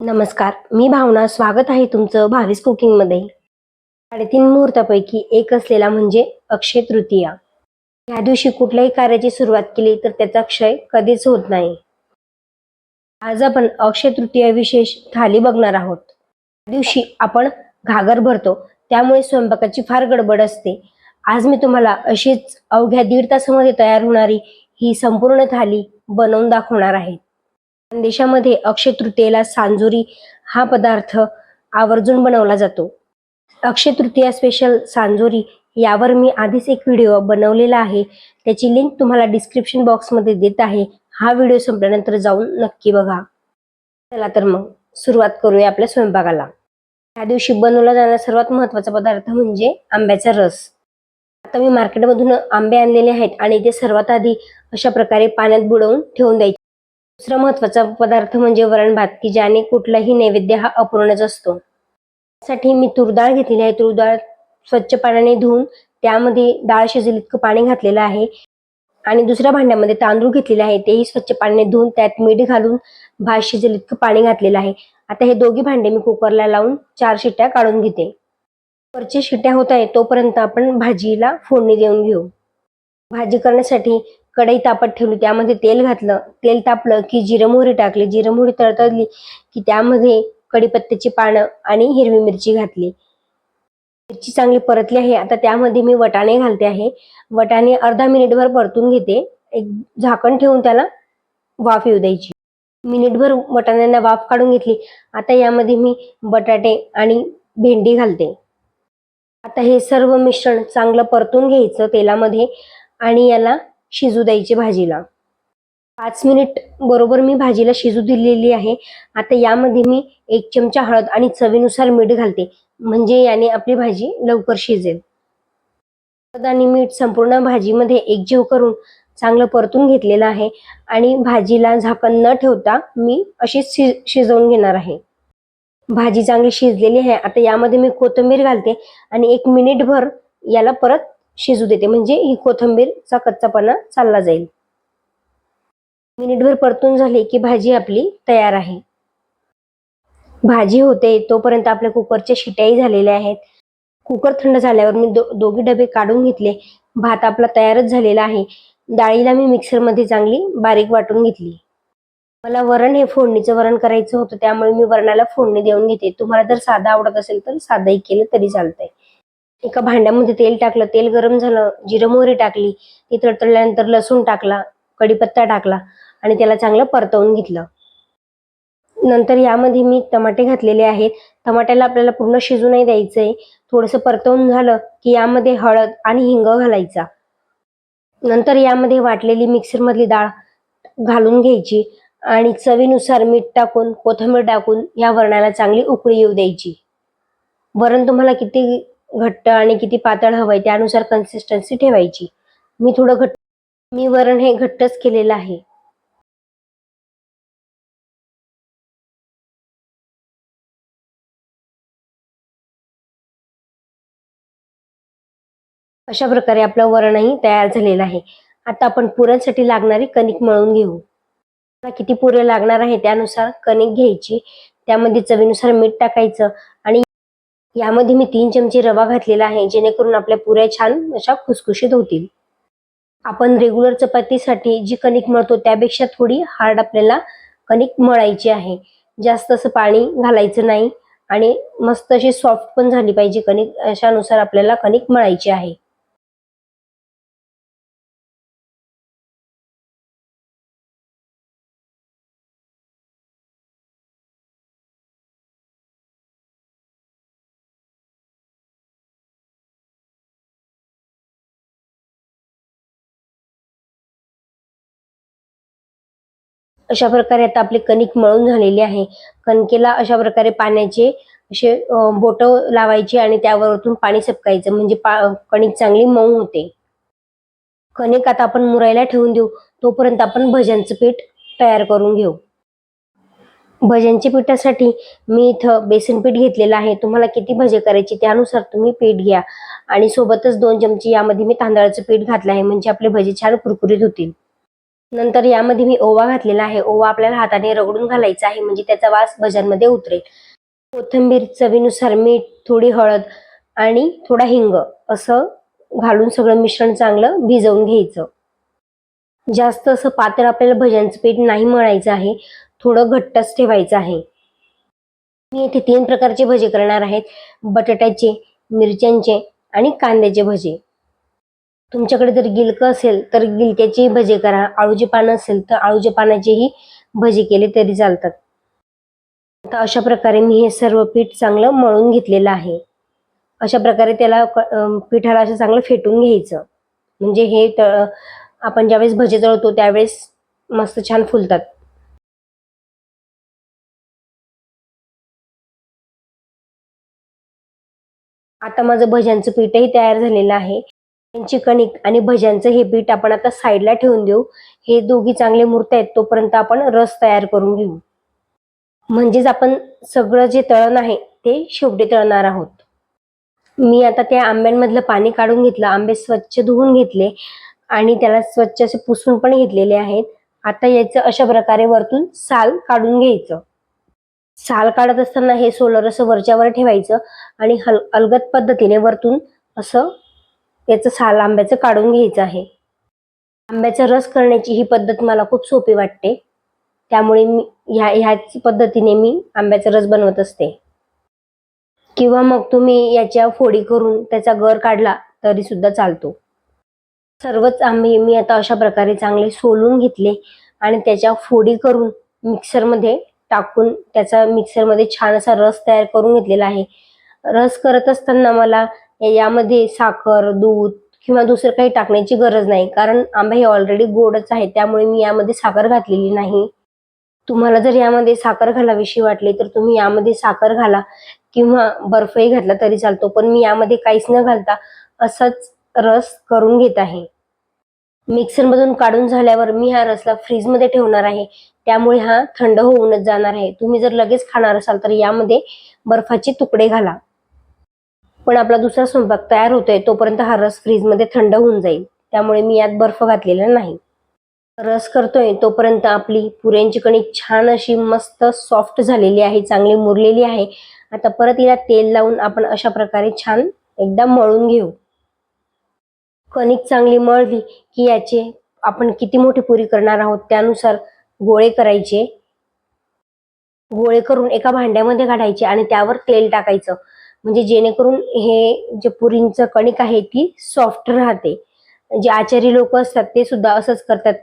नमस्कार मी भावना स्वागत आहे तुमचं भावीस कुकिंगमध्ये साडेतीन मुहूर्तापैकी एक असलेला म्हणजे अक्षय तृतीया. या दिवशी कुठल्याही कार्याची सुरुवात केली तर त्याचा क्षय कधीच होत नाही. आज आपण अक्षय तृतीया विशेष थाली बघणार आहोत. या दिवशी आपण घागर भरतो त्यामुळे स्वयंपाकाची फार गडबड असते. आज मी तुम्हाला अशीच अवघ्या दीड तासामध्ये तयार होणारी ही संपूर्ण थाली बनवून दाखवणार आहे. देशामध्ये अक्षय तृतीयेला सांजुरी हा पदार्थ आवर्जून बनवला जातो. अक्षय तृतीया स्पेशल सांजोरी यावर मी आधीच एक व्हिडिओ बनवलेला आहे. त्याची लिंक तुम्हाला डिस्क्रिप्शन बॉक्समध्ये देत आहे. हा व्हिडिओ संपल्यानंतर जाऊन नक्की बघा. चला तर मग सुरुवात करूया आपल्या स्वयंपाकाला. या दिवशी बनवला जाणारा सर्वात महत्त्वाचा पदार्थ म्हणजे आंब्याचा रस. आता मी मार्केटमधून आंबे आणलेले आहेत आणि ते सर्वात आधी अशा प्रकारे पाण्यात बुडवून ठेवून द्यायचे. दुसरा महत्त्वाचा पदार्थ म्हणजे वरण भात की ज्याने कुठलाही नैवेद्य हा अपूर्णच असतो. त्यासाठी मी तूर डाळ घेतलेली आहे. तूर डाळ स्वच्छ पाण्याने धुवून त्यामध्ये डाळ शिजेल इतकं पाणी घातलेलं आहे. आणि दुसऱ्या भांड्यामध्ये तांदूळ घेतलेले आहे. तेही स्वच्छ पाण्याने धुवून त्यात मीठ घालून भात शिजेल इतकं पाणी घातलेलं आहे. आता हे दोघी भांडे मी कुकरला लावून चार शिट्ट्या काढून घेते. वरच्या शिट्ट्या होत आहे तोपर्यंत आपण भाजीला फोडणी देऊन घेऊ. भाजी करण्यासाठी कढई तापत ठेवली त्यामध्ये तेल घातलं. तेल तापलं की जिरं मोहरी टाकली. जिरं मोहरी तळतळली की त्यामध्ये कढीपत्त्याची पानं आणि हिरवी मिरची घातली. मिरची चांगली परतली आहे. आता त्यामध्ये मी वटाणे घालते आहे. वटाणे अर्धा मिनिटभर परतून घेते. एक झाकण ठेवून त्याला वाफ येऊ द्यायची. मिनिटभर वटाण्यांना वाफ काढून घेतली. आता यामध्ये मी बटाटे आणि भेंडी घालते. आता हे सर्व मिश्रण चांगलं परतून घ्यायचं तेलामध्ये आणि याला शिजू द्यायची भाजीला. पाच मिनिट बरोबर मी भाजीला शिजू दिलेली आहे. आता यामध्ये मी एक चमचा हळद आणि चवीनुसार मीठ घालते. म्हणजे याने आपली भाजी लवकर शिजेल. हळद आणि मीठ संपूर्ण भाजीमध्ये एकजीव करून चांगलं परतून घेतलेलं आहे. आणि भाजीला झाकण न ठेवता मी अशीच शि शिजवून घेणार आहे. भाजी चांगली शिजलेली आहे. आता यामध्ये मी कोथिंबीर घालते आणि एक मिनिटभर याला परत शिजू देते. म्हणजे ही कोथिंबीरचा कच्चापणा चालला जाईल. मिनिटभर परतून झाली की भाजी आपली तयार आहे. भाजी होते तोपर्यंत आपल्या कुकरच्या शिट्याही झालेल्या आहेत. कुकर थंड झाल्यावर मी दो दोघे डबे काढून घेतले. भात आपला तयारच झालेला आहे. डाळीला मी मिक्सरमध्ये चांगली बारीक वाटून घेतली. मला वरण हे फोडणीचं वरण करायचं होतं. त्यामुळे मी वरणाला फोडणी देऊन घेते. तुम्हाला जर साधं आवडत असेल तर साधंही केलं तरी चालतंय. एका भांड्यामध्ये तेल टाकलं तेल गरम झालं जिरं मोहरी टाकली ती तडतडल्यानंतर लसूण टाकला कढीपत्ता टाकला आणि त्याला चांगलं परतवून घेतलं. नंतर यामध्ये मी टमाटे घातलेले आहेत. टमाट्याला आपल्याला पूर्ण शिजू नाही आहे थोडंसं परतवून झालं की यामध्ये हळद आणि हिंग घालायचा. नंतर यामध्ये वाटलेली मिक्सरमधली डाळ घालून घ्यायची आणि चवीनुसार मीठ टाकून कोथिंबीर टाकून या वरणाला चांगली उकळी येऊ द्यायची. वरण तुम्हाला किती घट्ट आणि किती पातळ हवंय त्यानुसार कन्सिस्टन्सी ठेवायची. मी थोडं घट्ट मी वरण हे घट्टच केलेलं आहे. अशा प्रकारे आपलं वरणही तयार झालेलं आहे. आता आपण पुरणसाठी लागणारी कणिक मळून घेऊ. किती पुरे लागणार आहे त्यानुसार कणिक घ्यायची. त्यामध्ये चवीनुसार मीठ टाकायचं आणि यामध्ये मी तीन चमचे रवा घातलेला आहे जेणेकरून आपल्या पुऱ्या छान अशा खुसखुशीत होतील. आपण रेग्युलर चपातीसाठी जी कणिक मळतो त्यापेक्षा थोडी हार्ड आपल्याला कणिक मळायची आहे. जास्त असं पाणी घालायचं नाही आणि मस्त अशी सॉफ्ट पण झाली पाहिजे कणिक अशानुसार आपल्याला कणिक मळायची आहे. अशा प्रकारे आता आपली कणिक मळून झालेली आहे. कणकेला अशा प्रकारे पाण्याचे असे बोट लावायची आणि त्यावरतून पाणी सपकायचं. म्हणजे कणिक चांगली मऊ होते. कणिक आता आपण मुरायला ठेवून देऊ. तोपर्यंत आपण भज्यांचं पीठ तयार करून घेऊ. भज्यांच्या पिठासाठी मी इथं बेसन पीठ घेतलेलं आहे. तुम्हाला किती भजे करायचे त्यानुसार तुम्ही पीठ घ्या. आणि सोबतच दोन चमचे यामध्ये मी तांदळाचं पीठ घातलं आहे. म्हणजे आपले भजे छान कुरकुरीत होतील. नंतर यामध्ये मी ओवा घातलेला आहे. ओवा आपल्याला हाताने रगडून घालायचा आहे. म्हणजे त्याचा वास भज्यांमध्ये उतरेल. कोथिंबीर चवीनुसार मीठ थोडी हळद आणि थोडा हिंग असं घालून सगळं मिश्रण चांगलं भिजवून घ्यायचं. जास्त असं पातळ आपल्याला भज्यांचं पीठ नाही मळायचं आहे. थोडं घट्टच ठेवायचं आहे. मी येथे तीन प्रकारचे भजे करणार आहेत. बटाट्याचे मिरच्यांचे आणि कांद्याचे भजे. तुमच्याकडे जर गिलकं असेल तर गिलक्याची भजे करा. आळूची पानं असेल तर आळूच्या पानाचेही भजे केले तरी चालतात. आता अशा प्रकारे मी हे सर्व पीठ चांगलं मळून घेतलेलं आहे. अशा प्रकारे त्याला पिठाला असं चांगलं फेटून घ्यायचं. म्हणजे हे आपण ज्यावेळेस भजे तळतो त्यावेळेस मस्त छान फुलतात. आता माझं भज्यांचं पीठही तयार झालेलं आहे. चिकन आणि भज्यांचं हे पीठ आपण आता साईडला ठेवून देऊ. हे दोघी चांगले मूर्त आहेत तोपर्यंत आपण रस तयार करून घेऊ. म्हणजेच आपण सगळं जे तळण आहे ते शेवटी तळणार आहोत. मी आता त्या आंब्यांमधलं पाणी काढून घेतलं आंबे स्वच्छ धुवून घेतले आणि त्याला स्वच्छ असे पुसून पण घेतलेले आहेत. आता याचं अशा प्रकारे वरतून साल काढून घ्यायचं. साल काढत असताना हे सोलर असं वरच्यावर ठेवायचं आणि हल अलगद पद्धतीने वरतून असं त्याचं साल आंब्याचं काढून घ्यायचं आहे. आंब्याचा रस करण्याची ही पद्धत मला खूप सोपी वाटते. त्यामुळे मी ह्या ह्याच पद्धतीने मी आंब्याचा रस बनवत असते. किंवा मग तुम्ही याच्या फोडी करून त्याचा गर काढला तरी सुद्धा चालतो. सर्वच आंबे मी आता अशा प्रकारे चांगले सोलून घेतले आणि त्याच्या फोडी करून मिक्सरमध्ये टाकून त्याचा मिक्सरमध्ये छान असा रस तयार करून घेतलेला आहे. रस करत असताना मला यामध्ये साखर दूध किंवा दुसरं काही टाकण्याची गरज नाही. कारण आंबा हे ऑलरेडी गोडच आहे त्यामुळे मी यामध्ये साखर घातलेली नाही. तुम्हाला जर यामध्ये साखर घालावीशी वाटली तर तुम्ही यामध्ये साखर घाला किंवा बर्फही घातला तरी चालतो. पण मी यामध्ये काहीच न घालता असाच रस करून घेत आहे. मिक्सरमधून काढून झाल्यावर मी हा रसला फ्रीजमध्ये ठेवणार आहे. त्यामुळे हा थंड होऊनच जाणार आहे. तुम्ही जर लगेच खाणार असाल तर यामध्ये बर्फाचे तुकडे घाला. पण आपला दुसरा स्वयंपाक तयार होतोय तोपर्यंत हा रस फ्रीजमध्ये थंड होऊन जाईल. त्यामुळे मी यात बर्फ घातलेला नाही. रस करतोय तोपर्यंत आपली पुऱ्यांची कणिक छान अशी मस्त सॉफ्ट झालेली आहे चांगली मुरलेली आहे. आता परत हिला तेल लावून आपण अशा प्रकारे छान एकदा मळून घेऊ. कणिक चांगली मळली की याचे आपण किती मोठी पुरी करणार आहोत त्यानुसार गोळे करायचे. गोळे करून एका भांड्यामध्ये काढायचे आणि त्यावर तेल टाकायचं. म्हणजे जेणेकरून हे जे पुरींचं कणिक आहे ती सॉफ्ट राहते. जे आचारी लोक असतात ते सुद्धा असंच करतात.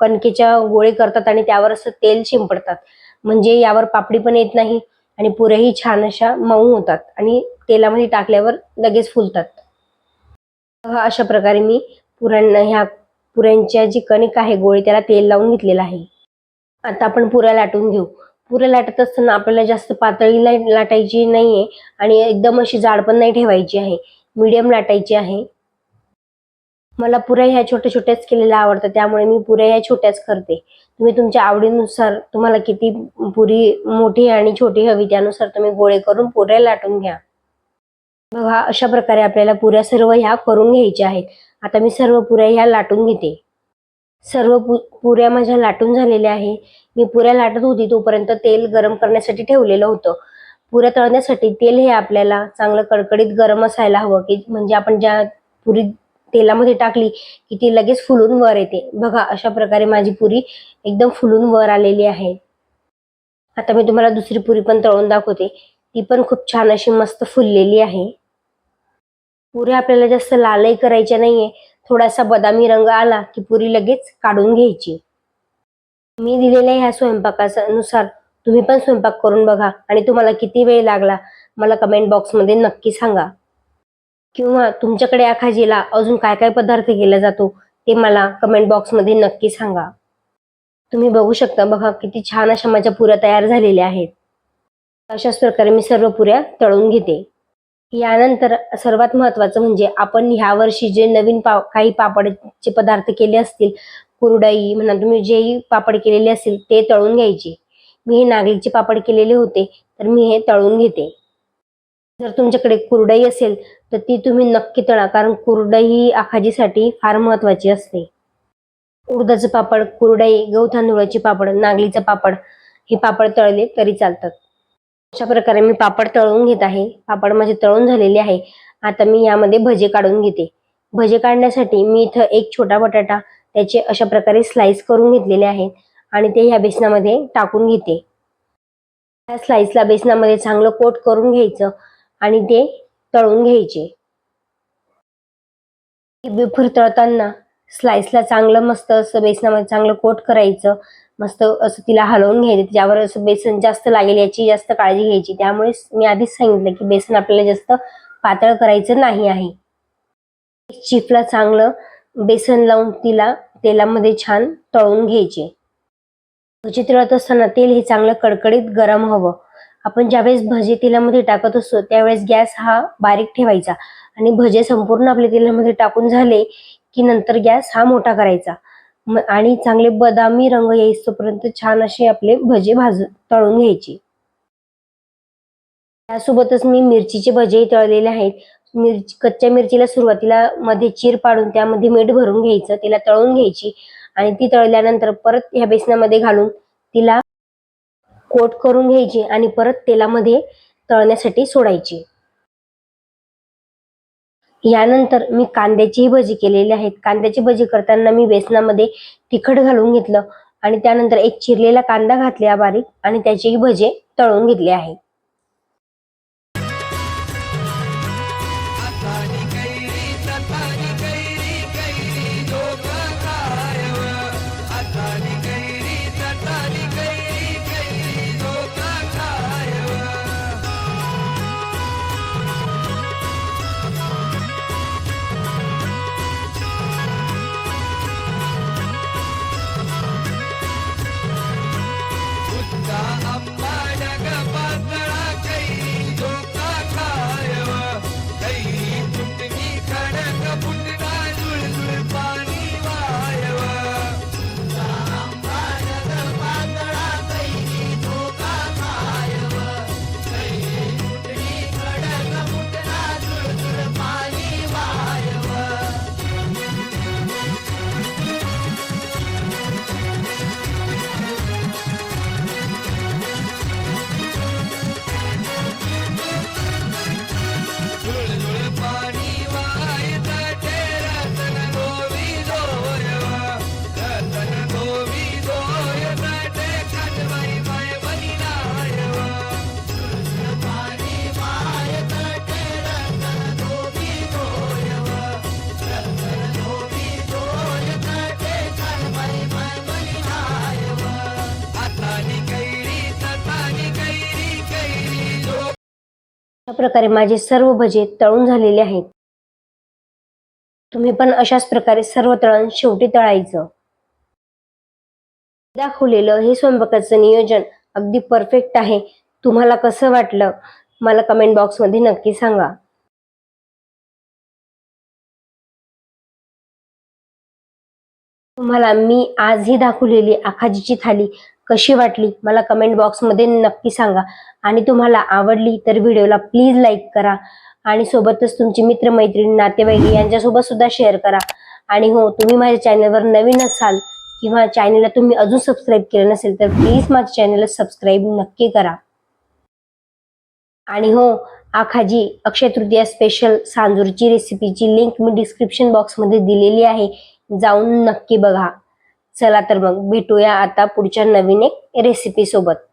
कणकेच्या गोळे करतात आणि त्यावर असं तेल शिंपडतात. म्हणजे यावर पापडी पण येत नाही आणि पुऱ्याही छान अशा मऊ होतात आणि तेलामध्ये टाकल्यावर लगेच फुलतात. अशा प्रकारे मी पुऱ्यांना ह्या पुऱ्यांच्या जी कणिक आहे गोळी त्याला तेल लावून घेतलेलं आहे. आता आपण पुऱ्या लाटून घेऊ. पुऱ्या लाटत असताना आपल्याला जास्त पातळी लाटायची नाहीये आणि एकदम अशी जाड पण नाही ठेवायची आहे. मीडियम लाटायची आहे. मला पुऱ्या ह्या छोट्या छोट्याच केलेल्या आवडतात त्यामुळे मी पुऱ्या ह्या छोट्याच करते. तुम्ही तुमच्या आवडीनुसार तुम्हाला किती पुरी मोठी आणि छोटी हवी त्यानुसार तुम्ही गोळे करून पुऱ्या लाटून घ्या. बघा अशा प्रकारे आपल्याला पुऱ्या सर्व ह्या करून घ्यायच्या आहेत. आता मी सर्व पुऱ्या ह्या लाटून घेते. सर्व पु पुऱ्या माझ्या लाटून झालेल्या आहे. मी पुऱ्या लाटत होती तोपर्यंत तेल गरम करण्यासाठी ठेवलेलं होतं. पुऱ्या तळण्यासाठी तेल हे आपल्याला चांगलं कडकडीत गरम असायला हवं की म्हणजे आपण ज्या पुरी तेलामध्ये टाकली की ती लगेच फुलून वर येते. बघा अशा प्रकारे माझी पुरी एकदम फुलून वर आलेली आहे. आता मी तुम्हाला दुसरी पुरी पण तळून दाखवते. ती पण खूप छान अशी मस्त फुललेली आहे. पुऱ्या आपल्याला जास्त लालही करायच्या नाहीये. थोडासा बदामी रंग आला की पुरी लगेच काढून घ्यायची. मी दिलेल्या ह्या स्वयंपाकानुसार तुम्ही पण स्वयंपाक करून बघा आणि तुम्हाला किती वेळ लागला मला कमेंट बॉक्समध्ये नक्की सांगा. किंवा तुमच्याकडे या खाजीला अजून काय काय पदार्थ केला जातो ते मला कमेंट बॉक्समध्ये नक्की सांगा. तुम्ही बघू शकता बघा किती छान अशा माझ्या पुऱ्या तयार झालेल्या आहेत. अशाच प्रकारे मी सर्व पुऱ्या तळून घेते. यानंतर सर्वात महत्वाचं म्हणजे आपण ह्या वर्षी जे नवीन पा काही पापडचे पदार्थ केले असतील कुरडई म्हणा तुम्ही जेही पापड केलेले असतील ते तळून घ्यायचे. मी हे नागलीचे पापड केलेले होते तर मी हे तळून घेते. जर तुमच्याकडे कुरडई असेल तर ती तुम्ही नक्की तळा कारण कुरडई ही आखाजीसाठी फार महत्वाची असते. उडदाचं पापड कुरडई गहू तांदूळाचे पापड नागलीचं पापड हे पापड तळले तरी चालतात. अशा प्रकारे मी पापड तळून घेत आहे. पापड माझे तळून झालेले आहे. आता मी यामध्ये भजे काढून घेते. भजे काढण्यासाठी मी इथं एक छोटा बटाटा त्याचे अशा प्रकारे स्लाइस करून घेतलेले आहेत आणि ते ह्या बेसनामध्ये टाकून घेते. त्या स्लाइसला बेसनामध्ये चांगलं कोट करून घ्यायचं आणि ते तळून घ्यायचे. बिफुर तळताना स्लाइसला चांगलं मस्त असं बेसनामध्ये चांगलं कोट करायचं. मस्त असं तिला हलवून घ्यायचं त्यावर असं बेसन जास्त लागेल याची जास्त काळजी घ्यायची. त्यामुळे मी आधीच सांगितलं की बेसन आपल्याला जास्त पातळ करायचं नाही आहे. चिफला चांगलं बेसन लावून तिला तेलामध्ये छान तळून घ्यायचे. भजी तळत असताना तेल हे चांगलं कडकडीत गरम हवं. आपण ज्यावेळेस भजे तेलामध्ये टाकत असतो त्यावेळेस गॅस हा बारीक ठेवायचा आणि भजे संपूर्ण आपल्या तेलामध्ये टाकून झाले की नंतर गॅस हा मोठा करायचा. आणि चांगले बदामी रंग येईस्तोपर्यंत छान असे आपले भजे भाजून तळून घ्यायचे. त्यासोबतच मी मिरचीचे भजेही तळलेले आहेत. मिरची कच्च्या मिरचीला सुरुवातीला मध्ये चीर पाडून त्यामध्ये मीठ भरून घ्यायचं तिला तळून घ्यायची आणि ती तळल्यानंतर परत ह्या बेसनामध्ये घालून तिला कोट करून घ्यायची आणि परत तेलामध्ये तळण्यासाठी सोडायची. यानंतर मी कांद्याचीही भजी केलेली आहेत. कांद्याची भजी करताना मी बेसनामध्ये तिखट घालून घेतलं आणि त्यानंतर एक चिरलेला कांदा घातलेला बारीक आणि त्याचीही भजे तळून घेतली आहे. प्रकारे माझे सर्व भजे तळून झालेले आहेत. तुम्ही पण अशाच प्रकारे सर्व तळण शेवटी तळायचं. दाखवलेलं हे स्वयंपाकाचं नियोजन अगदी परफेक्ट आहे. तुम्हाला कसं वाटलं? मला कमेंट बॉक्समध्ये नक्की सांगा. तुम्हाला मी आज ही दाखवलेली आखाजीची थाली कशी वाटली मला कमेंट बॉक्समध्ये नक्की सांगा. आणि तुम्हाला आवडली तर व्हिडिओला प्लीज लाईक करा. आणि सोबतच तुमचे मित्रमैत्रिणी नातेवाईक यांच्यासोबत सुद्धा शेअर करा. आणि हो तुम्ही माझ्या चॅनलवर नवीन असाल किंवा चॅनलला तुम्ही अजून सबस्क्राईब केलं नसेल तर प्लीज माझ्या चॅनलला सबस्क्राईब नक्की करा. आणि हो आखाजी अक्षय तृतीया स्पेशल सांजूरची रेसिपीची लिंक मी डिस्क्रिप्शन बॉक्समध्ये दिलेली आहे. जाऊन नक्की बघा. चला तर मग भेटूया आता पुढच्या नवीन एक रेसिपी सोबत.